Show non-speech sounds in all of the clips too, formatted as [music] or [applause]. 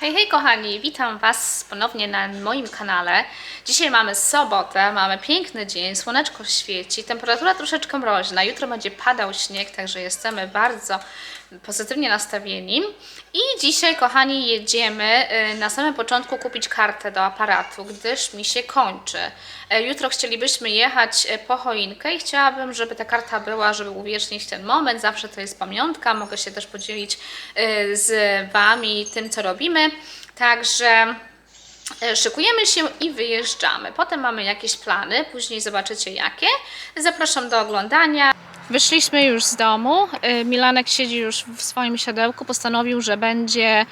Hej, hej kochani, witam Was ponownie na moim kanale. Dzisiaj mamy sobotę, mamy piękny dzień, słoneczko świeci, temperatura troszeczkę mroźna, jutro będzie padał śnieg, także jesteśmy bardzo pozytywnie nastawieni. I dzisiaj, kochani, jedziemy y, na samym początku kupić kartę do aparatu, gdyż mi się kończy. E, Jutro chcielibyśmy jechać e, po choinkę i chciałabym, żeby ta karta była, żeby uwiecznić ten moment. Zawsze to jest pamiątka, mogę się też podzielić y, z Wami tym, co robimy. Także e, szykujemy się i wyjeżdżamy. Potem mamy jakieś plany, później zobaczycie jakie. Zapraszam do oglądania. Wyszliśmy już z domu. Y, Milanek siedzi już w swoim siodełku. Postanowił, że będzie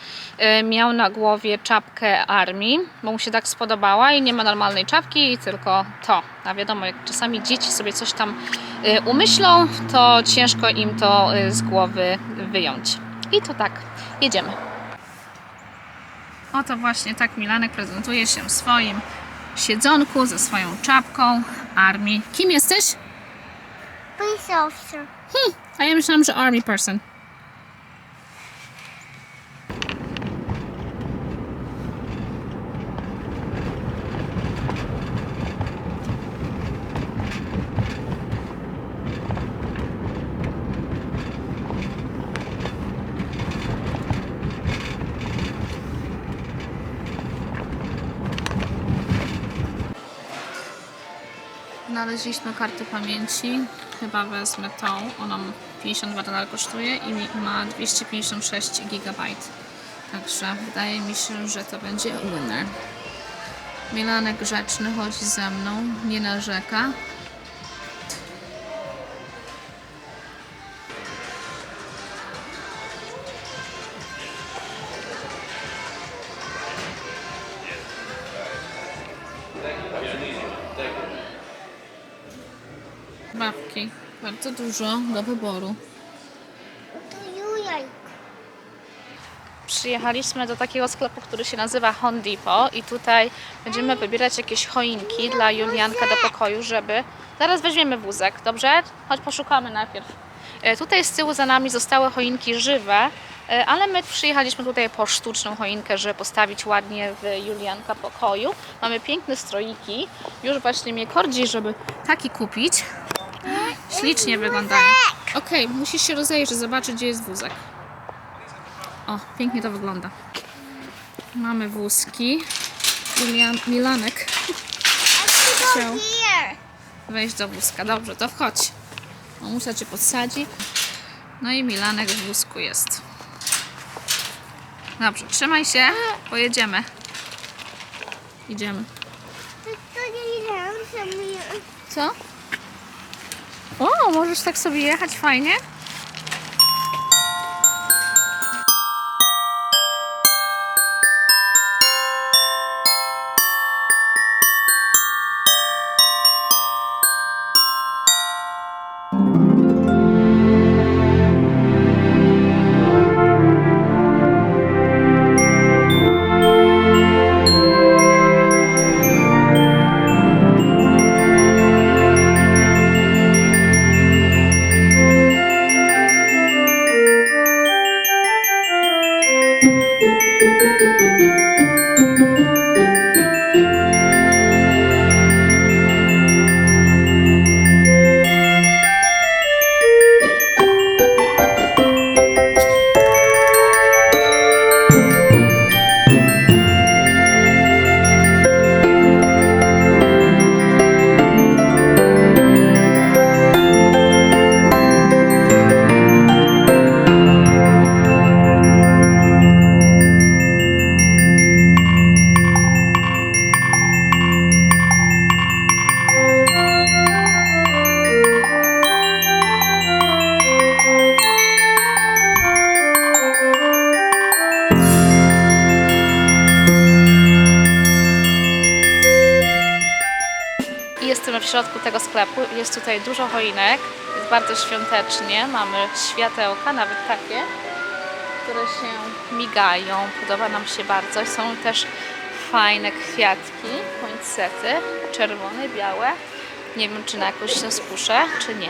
y, miał na głowie czapkę armii, bo mu się tak spodobała i nie ma normalnej czapki, tylko to. A wiadomo, jak czasami dzieci sobie coś tam y, umyślą, to ciężko im to z głowy wyjąć. I to tak, jedziemy. Oto właśnie tak Milanek prezentuje się w swoim siedzonku ze swoją czapką armii. Kim jesteś? Police officer. Hmm, a ja myślałam, że army person. Znaleźliśmy kartę pamięci. Chyba wezmę tą. Ona 52 dolar kosztuje i ma 256 GB. Także wydaje mi się, że to będzie winner. Milanek grzeczny chodzi ze mną, nie narzeka. Bardzo dużo do wyboru. To Julian. Przyjechaliśmy do takiego sklepu, który się nazywa Home Depot i tutaj będziemy wybierać jakieś choinki dla Julianka do pokoju, żeby... Zaraz weźmiemy wózek, dobrze? Chodź poszukamy najpierw. E, Tutaj z tyłu za nami zostały choinki żywe, e, ale my przyjechaliśmy tutaj po sztuczną choinkę, żeby postawić ładnie w Julianka pokoju. Mamy piękne stroiki. Już właśnie mnie kordzi, żeby taki kupić. Ślicznie wyglądają. Okej, musisz się rozejrzeć, zobaczyć gdzie jest wózek. O, pięknie to wygląda. Mamy wózki. Julian, Milanek chciał wejść do wózka. Dobrze, to wchodź. Mamusia cię podsadzi. No i Milanek w wózku jest. Dobrze, trzymaj się, pojedziemy. Idziemy. Co? O, możesz tak sobie jechać fajnie? Środku tego sklepu. Jest tutaj dużo choinek. Jest bardzo świątecznie. Mamy światełka, nawet takie, które się migają. Podoba nam się bardzo. Są też fajne kwiatki, poinsetty, czerwone, białe. Nie wiem, czy na jakąś się spuszę, czy nie.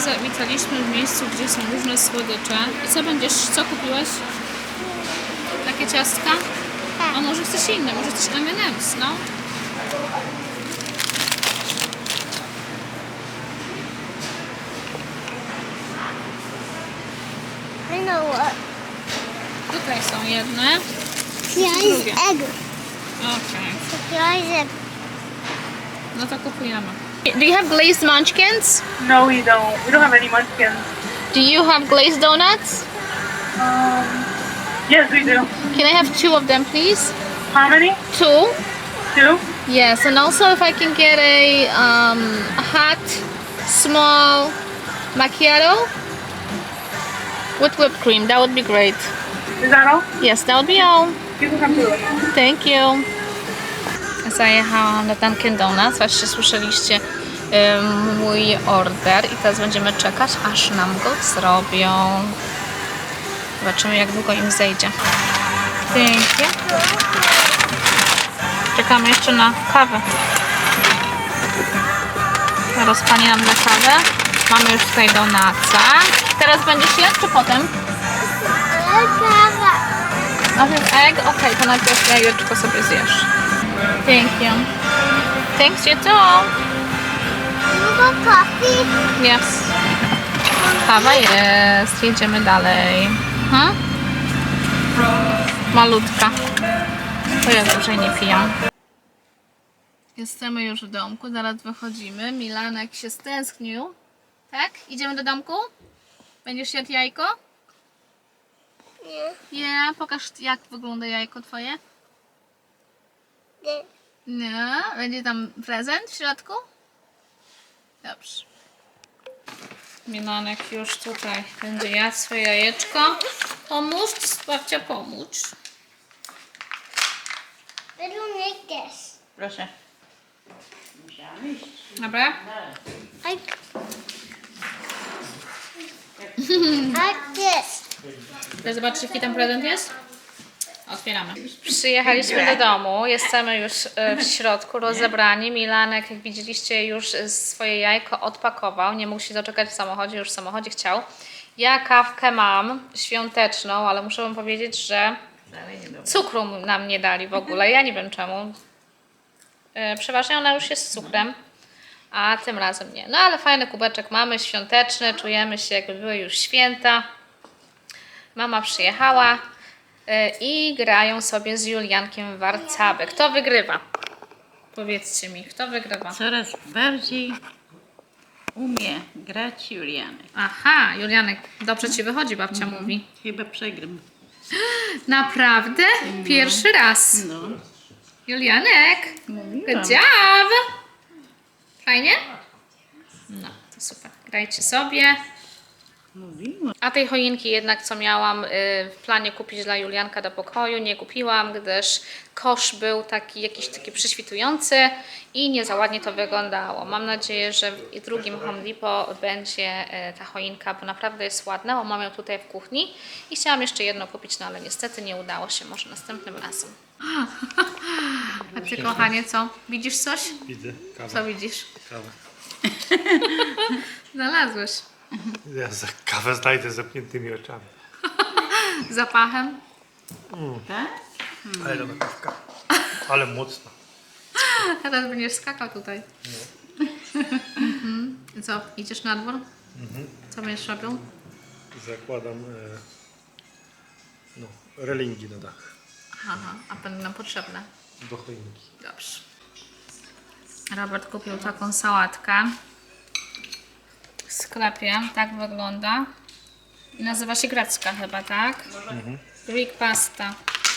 Zawitaliśmy w miejscu, gdzie są różne słodycze. I co będziesz, co kupiłeś? Takie ciastka? A może chcesz inne, może chcesz M&M's, no? I know what. Tutaj są jedne. Drugie. egg. Okej. Here is egg. No to kupujemy. Do you have glazed munchkins? No, we don't. We don't have any munchkins. Do you have glazed donuts? Um, yes, we do. Can I have two of them, please? How many? Two? Two? Yes, and also if I can get a um, hot, small macchiato with whipped cream, that would be great. Is that all? Yes, that would be all. You can come to it. Thank you. Zajechałam na Dunkin Donuts, właśnie słyszeliście mój order i teraz będziemy czekać, aż nam go zrobią. Zobaczymy, jak długo im zejdzie. Pięknie. Czekamy jeszcze na kawę. Teraz pani nam da kawę. Mamy już tutaj donata. Teraz będziesz jadł, czy potem? Najpierw egg? Okej, to najpierw jajeczko sobie zjesz. Thank you. Thanks you too. Got coffee? Yes. Kawa jest. Jedziemy dalej. Hmm? Malutka. To ja dłużej nie pijam. Jesteśmy już w domku, zaraz wychodzimy. Milanek się stęsknił. Tak? Idziemy do domku? Będziesz jadł jajko? Nie. Nie, pokaż jak wygląda jajko twoje. Nie. Nie, będzie tam prezent w środku? Dobrze. Milanek już tutaj będzie jadł swoje jajeczko. Pomóż, babcia pomóż. I don't make this. Proszę. Dobra? I like this. Chcesz zobaczyć jaki tam prezent jest? Otwieramy. Przyjechaliśmy do domu, jesteśmy już e, w środku, rozebrani. Milanek, jak widzieliście, już swoje jajko odpakował. Nie mógł się doczekać w samochodzie, już w samochodzie chciał. Ja kawkę mam świąteczną, ale muszę wam powiedzieć, że cukru nam nie dali w ogóle. Ja nie wiem czemu. E, Przeważnie ona już jest z cukrem, a tym razem nie. No ale fajny kubeczek mamy, świąteczny, czujemy się jakby były już święta. Mama przyjechała i grają sobie z Juliankiem w warcaby. Kto wygrywa? Powiedzcie mi, kto wygrywa? Coraz bardziej umie grać Julianek. Aha, Julianek, dobrze ci wychodzi, babcia mówi. Chyba przegram. Naprawdę? Pierwszy raz. No, Julianek, mówiłam. good job! Fajnie? No, to super. Grajcie sobie. Mówiłam. A tej choinki jednak, co miałam y, w planie kupić dla Julianka do pokoju, nie kupiłam, gdyż kosz był taki jakiś taki przyświtujący i nie za ładnie to wyglądało. Mam nadzieję, że w drugim Home Depot będzie y, ta choinka, bo naprawdę jest ładna, bo mam ją tutaj w kuchni i chciałam jeszcze jedną kupić, no ale niestety nie udało się, może następnym razem. [laughs] A Ty kochanie, co? Widzisz coś? Widzę Co widzisz? kawę. [laughs] Znalazłeś. Ja za kawę znajdę z zamkniętymi oczami. [laughs] Zapachem? Tak? Ale dobra kawka. Ale mocna. Teraz będziesz skakał tutaj. Mhm. I Co, idziesz na dwór? Co będziesz robił? Zakładam e, no, relingi na dach Aha, a będą nam potrzebne. do choinki. Dobrze. Robert kupił taką sałatkę sklepie. Tak wygląda. I nazywa się grecka chyba, tak? Greek pasta.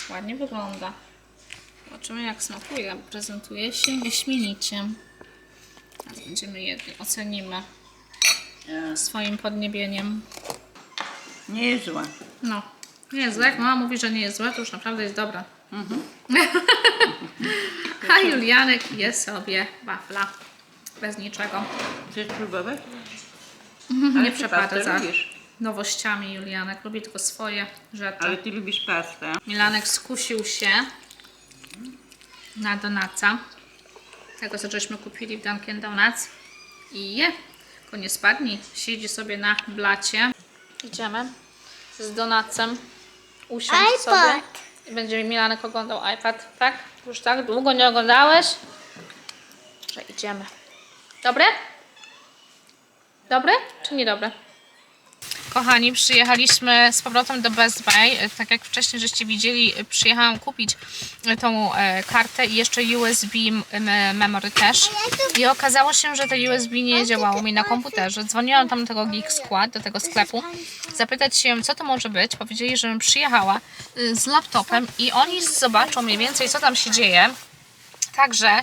Ładnie wygląda. Zobaczymy jak smakuje. Prezentuje się wyśmienicie. Teraz będziemy jedli. Ocenimy swoim podniebieniem. Nie jest zła. No, nie jest złe. Jak mama mówi, że nie jest złe, to już naprawdę jest dobre. [laughs] A Julianek je sobie wafla. Bez niczego. Chcesz próbować? Nie ty przepada pastę za lubisz. nowościami Julianek. Lubi tylko swoje rzeczy. Ale ty lubisz pastę. Milanek skusił się na donaca. Tego, co żeśmy kupili w Dunkin' Donuts. I je. Tylko nie spadnij. Siedzi sobie na blacie. Idziemy z donacem. Usiądź iPad. sobie. I będzie Milanek oglądał iPad. Tak? Już tak długo nie oglądałeś? Że idziemy. Dobre? Dobre czy niedobre? Kochani, przyjechaliśmy z powrotem do Best Buy. Tak jak wcześniej żeście widzieli, przyjechałam kupić tą e, kartę i jeszcze USB memory też. I okazało się, że to USB nie działało mi na komputerze. Dzwoniłam tam do tego Geek Squad, do tego sklepu, zapytać się, co to może być. Powiedzieli, żebym przyjechała y, z laptopem i oni zobaczą mniej więcej, co tam się dzieje. Także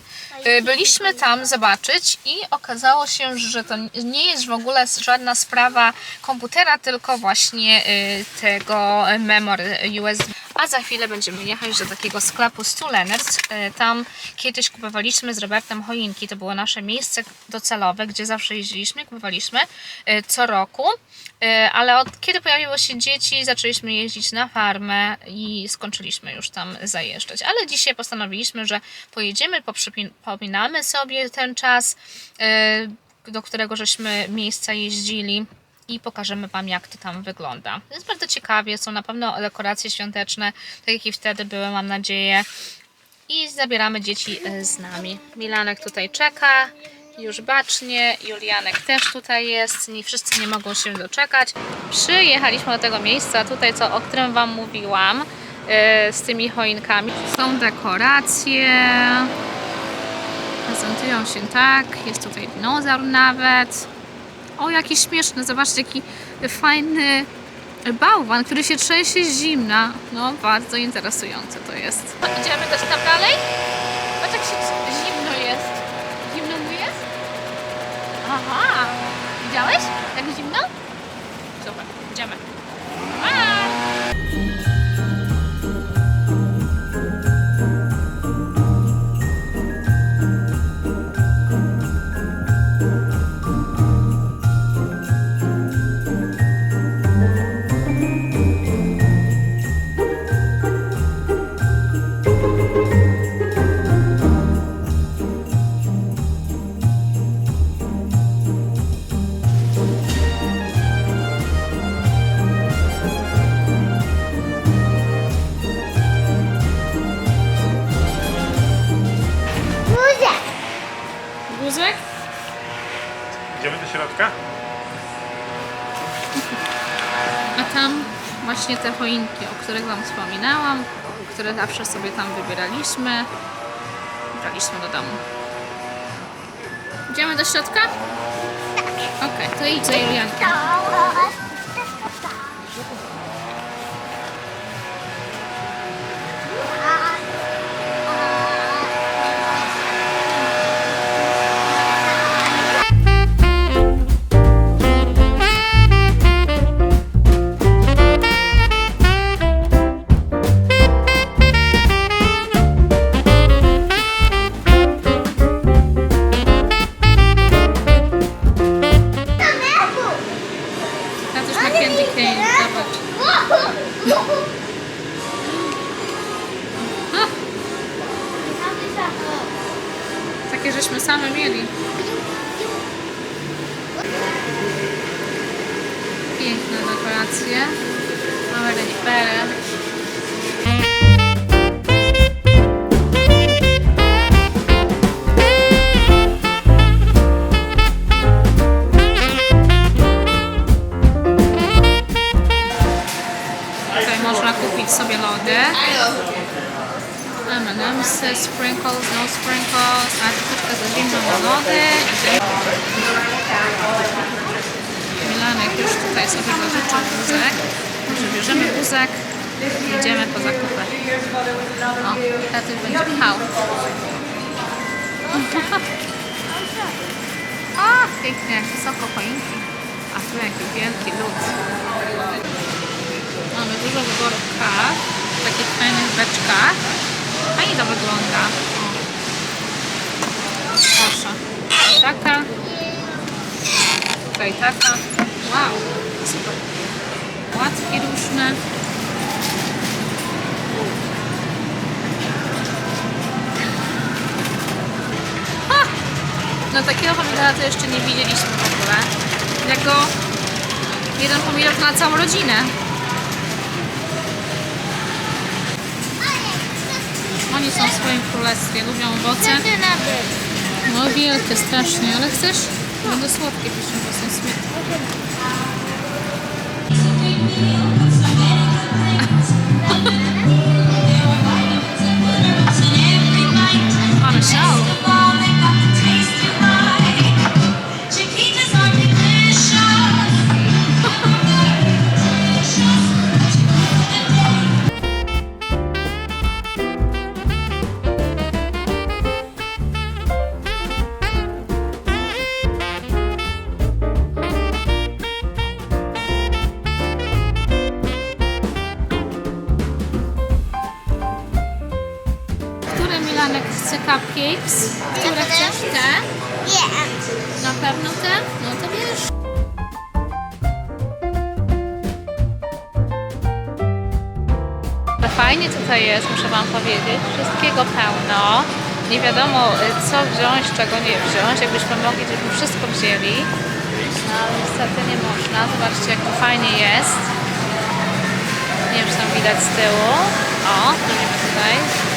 y, byliśmy tam zobaczyć i okazało się, że to nie jest w ogóle żadna sprawa komputera, tylko właśnie y, tego memory USB. A za chwilę będziemy jechać do takiego sklepu Stuleners. Y, Tam kiedyś kupowaliśmy z Robertem choinki. To było nasze miejsce docelowe, gdzie zawsze jeździliśmy, kupowaliśmy y, co roku. Y, Ale od kiedy pojawiło się dzieci, zaczęliśmy jeździć na farmę i skończyliśmy już tam zajeżdżać. Ale dzisiaj postanowiliśmy, że pojedziemy, poprzypominamy sobie ten czas, do którego żeśmy miejsca jeździli i pokażemy Wam, jak to tam wygląda. Jest bardzo ciekawie, są na pewno dekoracje świąteczne, tak jak i wtedy były, mam nadzieję. I zabieramy dzieci y, z nami. Milanek tutaj czeka, już bacznie, Julianek też tutaj jest, nie wszyscy nie mogą się doczekać. Przyjechaliśmy do tego miejsca, tutaj co, o którym Wam mówiłam, y, z tymi choinkami. Są dekoracje, prezentują się tak, jest tutaj dinozaur nawet. O, jaki śmieszny, zobaczcie, jaki fajny bałwan, który się trzęsie z zimna. No, bardzo interesujące to jest. Idziemy też tam dalej? A tam właśnie te choinki, o których Wam wspominałam, które zawsze sobie tam wybieraliśmy, braliśmy do domu. Idziemy do środka? Tak. Okej, to idź za Julianką. dekoracje. Mamy reniferę. Tutaj można kupić sobie lody. M&M's, sprinkles, no sprinkles, a troszeczkę za zimno na lody. Milanek już tutaj sobie zażyczył wózek. Może bierzemy wózek idziemy po zakupy. O, taty będzie pchał. [laughs] O, pięknie, wysoko choinki. A tu jaki wielki lód. Mamy dużo wyborów kaw w takich fajnych beczkach. Fajnie to wygląda. Proszę. Taka. Tutaj taka. Wow, super. Łatki różne. Ha! No takiego pomidora to jeszcze nie widzieliśmy w ogóle. Jako jeden pomidor na całą rodzinę. Oni są w swoim królestwie, lubią owoce. No wielkie strasznie, ale chcesz? Będą słodkie, piszą, bo są sweet. Mamy szał. Które cupcakes? Które chcesz? Te? Nie. Na pewno te? No to wiesz. Fajnie tutaj jest, muszę Wam powiedzieć. Wszystkiego pełno. Nie wiadomo y, co wziąć, czego nie wziąć. Jakbyśmy mogli, to byśmy wszystko wzięli. No ale niestety nie można. Zobaczcie jak to fajnie jest. Nie wiem, czy tam widać z tyłu. O, chodzimy tutaj.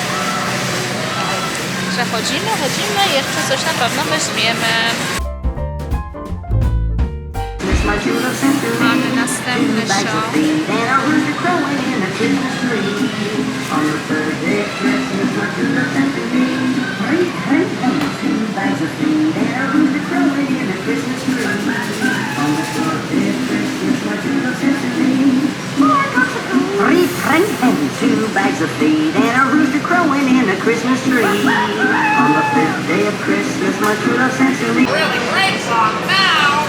Przechodzimy, chodzimy, jeszcze coś na pewno weźmiemy. Mamy następny show. Three and two bags of feed and a rooster crowing in a Christmas tree. On the fifth day of Christmas, my true love sent to me. really great song now.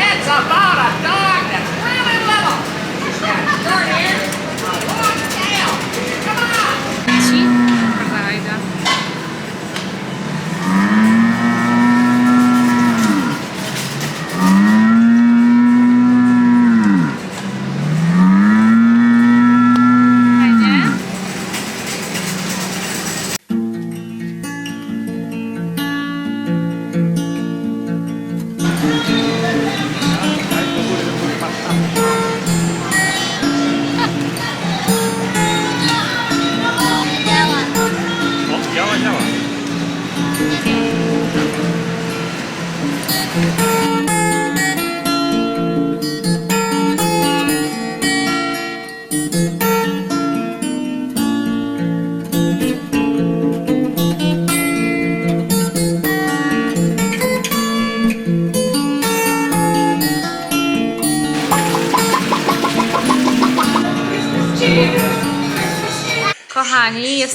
It's about a dog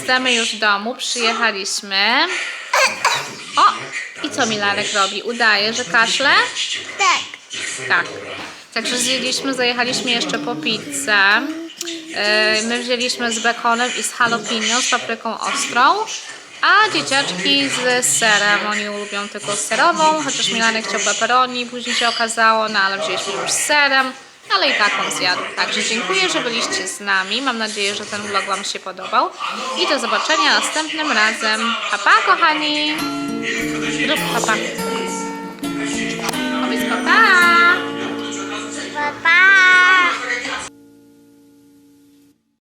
Jesteśmy już w domu, przyjechaliśmy. O! I co Milanek robi? Udaje, że kaszle? Tak. Tak. Także zjedliśmy, zajechaliśmy jeszcze po pizzę. Yy, My wzięliśmy z bekonem i z jalapeno, z papryką ostrą. A dzieciaczki z serem. Oni lubią tylko serową, chociaż Milanek chciał pepperoni, później się okazało, no ale wzięliśmy już z serem ale i taką zjadł. Także dziękuję, że byliście z nami. Mam nadzieję, że ten vlog Wam się podobał. I do zobaczenia następnym razem. Pa, pa kochani! Rób pa, pa. Powiedz pa, pa! Pa, pa!